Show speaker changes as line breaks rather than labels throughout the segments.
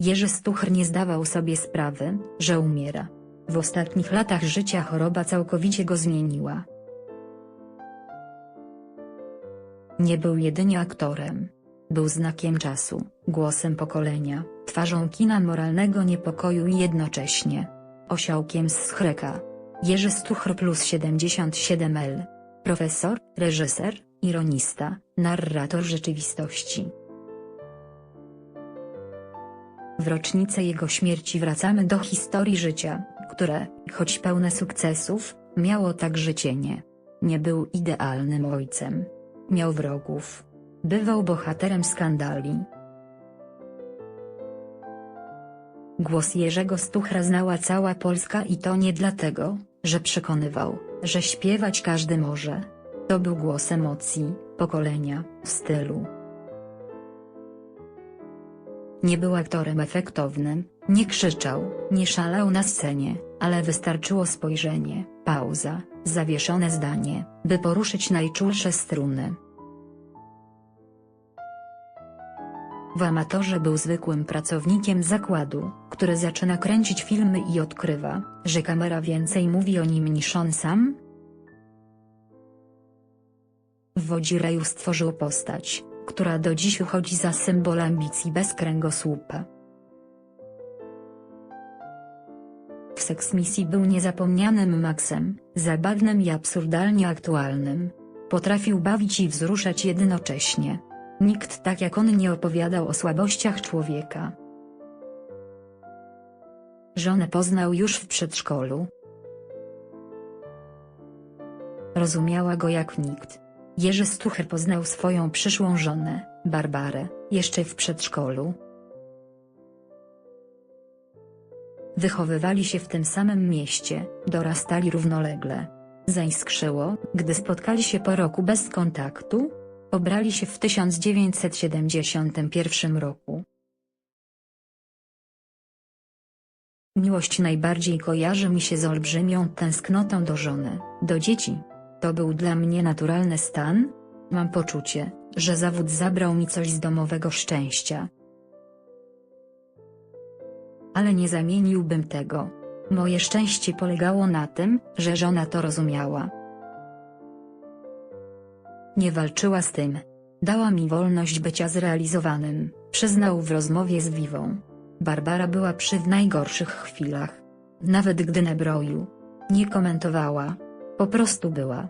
Jerzy Stuchr nie zdawał sobie sprawy, że umiera. W ostatnich latach życia choroba całkowicie go zmieniła. Nie był jedynie aktorem. Był znakiem czasu, głosem pokolenia, twarzą kina moralnego niepokoju i jednocześnie osiołkiem z Schreka. Jerzy Stuchr plus 77L. Profesor, reżyser, ironista, narrator rzeczywistości. W rocznicę jego śmierci wracamy do historii życia, które, choć pełne sukcesów, miało także cienie. Nie był idealnym ojcem. Miał wrogów. Bywał bohaterem skandali. Głos Jerzego Stuchra znała cała Polska i to nie dlatego, że przekonywał, że śpiewać każdy może. To był głos emocji, pokolenia, stylu. Nie był aktorem efektownym, nie krzyczał, nie szalał na scenie, ale wystarczyło spojrzenie, pauza, zawieszone zdanie, by poruszyć najczulsze struny. W amatorze był zwykłym pracownikiem zakładu, który zaczyna kręcić filmy i odkrywa, że kamera więcej mówi o nim niż on sam. W Wodzireju stworzył postać, która do dziś uchodzi za symbol ambicji bez kręgosłupa. W seksmisji był niezapomnianym Maxem, zabawnym i absurdalnie aktualnym. Potrafił bawić i wzruszać jednocześnie. Nikt tak jak on nie opowiadał o słabościach człowieka. Żonę poznał już w przedszkolu. Rozumiała go jak nikt. Jerzy Stuchy poznał swoją przyszłą żonę, Barbarę, jeszcze w przedszkolu. Wychowywali się w tym samym mieście, dorastali równolegle. Zaiskrzyło, gdy spotkali się po roku bez kontaktu, Pobrali się w 1971 roku. Miłość najbardziej kojarzy mi się z olbrzymią tęsknotą do żony, do dzieci. To był dla mnie naturalny stan. Mam poczucie, że zawód zabrał mi coś z domowego szczęścia. Ale nie zamieniłbym tego. Moje szczęście polegało na tym, że żona to rozumiała. Nie walczyła z tym. Dała mi wolność bycia zrealizowanym, przyznał w rozmowie z Wiwą. Barbara była przy w najgorszych chwilach. Nawet gdy na broju. Nie komentowała. Po prostu była.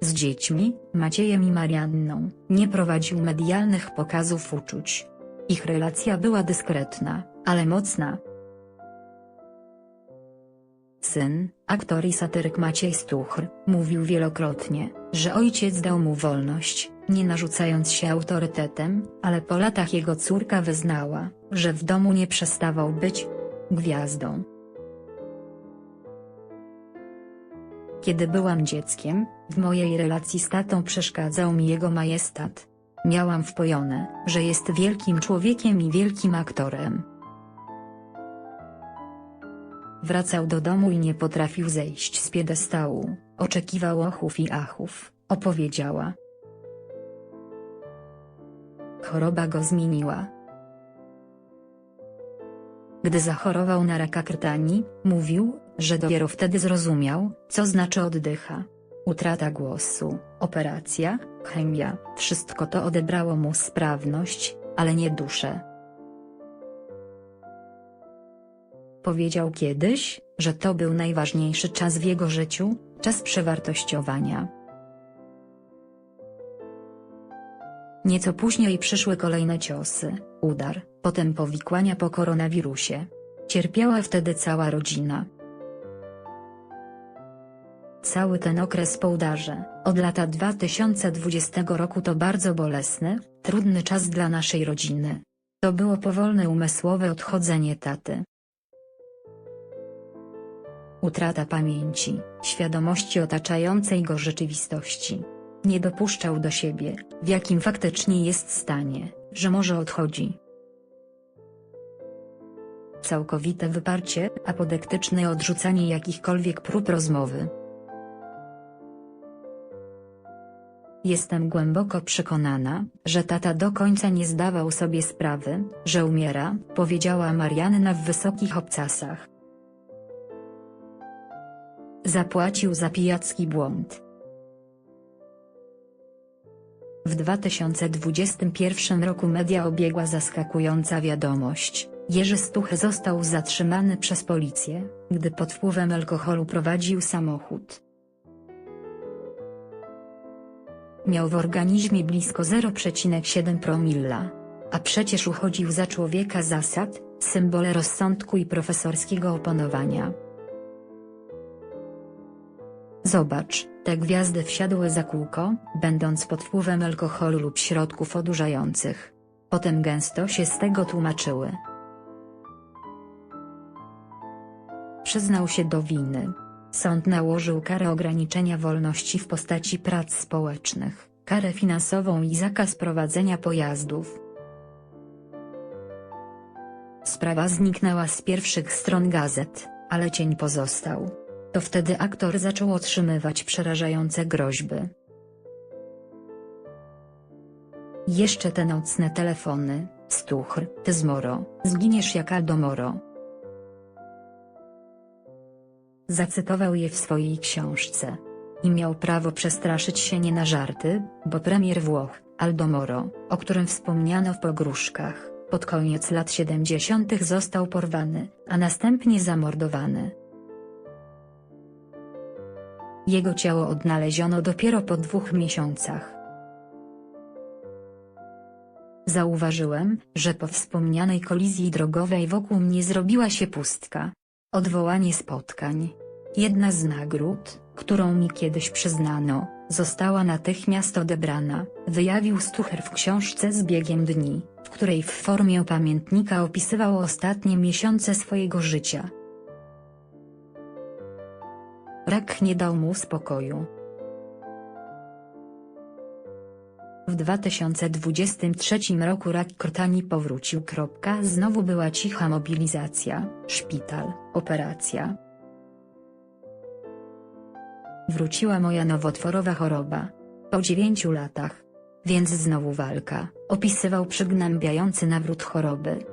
Z dziećmi, Maciejem i Marianną, nie prowadził medialnych pokazów uczuć. Ich relacja była dyskretna, ale mocna, Syn, aktor i satyryk Maciej Stuchr, mówił wielokrotnie, że ojciec dał mu wolność, nie narzucając się autorytetem, ale po latach jego córka wyznała, że w domu nie przestawał być gwiazdą. Kiedy byłam dzieckiem, w mojej relacji z tatą przeszkadzał mi jego majestat. Miałam wpojone, że jest wielkim człowiekiem i wielkim aktorem. Wracał do domu i nie potrafił zejść z piedestału, oczekiwał ochów i achów, opowiedziała. Choroba go zmieniła. Gdy zachorował na raka krtani, mówił, że dopiero wtedy zrozumiał, co znaczy oddycha. Utrata głosu, operacja, chemia, wszystko to odebrało mu sprawność, ale nie duszę. Powiedział kiedyś, że to był najważniejszy czas w jego życiu, czas przewartościowania. Nieco później przyszły kolejne ciosy, udar, potem powikłania po koronawirusie. Cierpiała wtedy cała rodzina. Cały ten okres po udarze, od lata 2020 roku to bardzo bolesny, trudny czas dla naszej rodziny. To było powolne umysłowe odchodzenie taty. Utrata pamięci, świadomości otaczającej go rzeczywistości. Nie dopuszczał do siebie, w jakim faktycznie jest stanie, że może odchodzi. Całkowite wyparcie, apodektyczne odrzucanie jakichkolwiek prób rozmowy. Jestem głęboko przekonana, że tata do końca nie zdawał sobie sprawy, że umiera, powiedziała Marianna w wysokich obcasach. Zapłacił za pijacki błąd. W 2021 roku media obiegła zaskakująca wiadomość. Jerzy Stuch został zatrzymany przez policję, gdy pod wpływem alkoholu prowadził samochód. Miał w organizmie blisko 0,7 promilla. A przecież uchodził za człowieka zasad, symbole rozsądku i profesorskiego opanowania. Zobacz, te gwiazdy wsiadły za kółko, będąc pod wpływem alkoholu lub środków odurzających. Potem gęsto się z tego tłumaczyły. Przyznał się do winy. Sąd nałożył karę ograniczenia wolności w postaci prac społecznych, karę finansową i zakaz prowadzenia pojazdów. Sprawa zniknęła z pierwszych stron gazet, ale cień pozostał. To wtedy aktor zaczął otrzymywać przerażające groźby. Jeszcze te nocne telefony, Stuchr, ty zmoro, zginiesz jak Aldomoro. Zacytował je w swojej książce. I miał prawo przestraszyć się nie na żarty, bo premier Włoch, Aldomoro, o którym wspomniano w pogróżkach, pod koniec lat 70. został porwany, a następnie zamordowany. Jego ciało odnaleziono dopiero po dwóch miesiącach. Zauważyłem, że po wspomnianej kolizji drogowej wokół mnie zrobiła się pustka. Odwołanie spotkań. Jedna z nagród, którą mi kiedyś przyznano, została natychmiast odebrana, wyjawił Stucher w książce z biegiem dni, w której w formie pamiętnika opisywał ostatnie miesiące swojego życia. Rak nie dał mu spokoju. W 2023 roku rak krtani powrócił. Znowu była cicha mobilizacja, szpital, operacja. Wróciła moja nowotworowa choroba. Po dziewięciu latach. Więc znowu walka, opisywał przygnębiający nawrót choroby.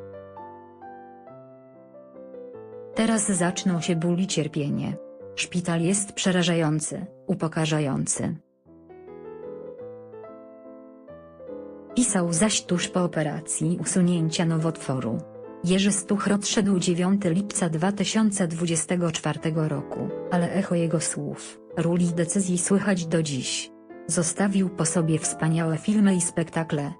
Teraz zaczną się ból i cierpienie. Szpital jest przerażający, upokarzający. Pisał zaś tuż po operacji usunięcia nowotworu. Jerzy Stuch odszedł 9 lipca 2024 roku, ale echo jego słów, ról i decyzji słychać do dziś. Zostawił po sobie wspaniałe filmy i spektakle,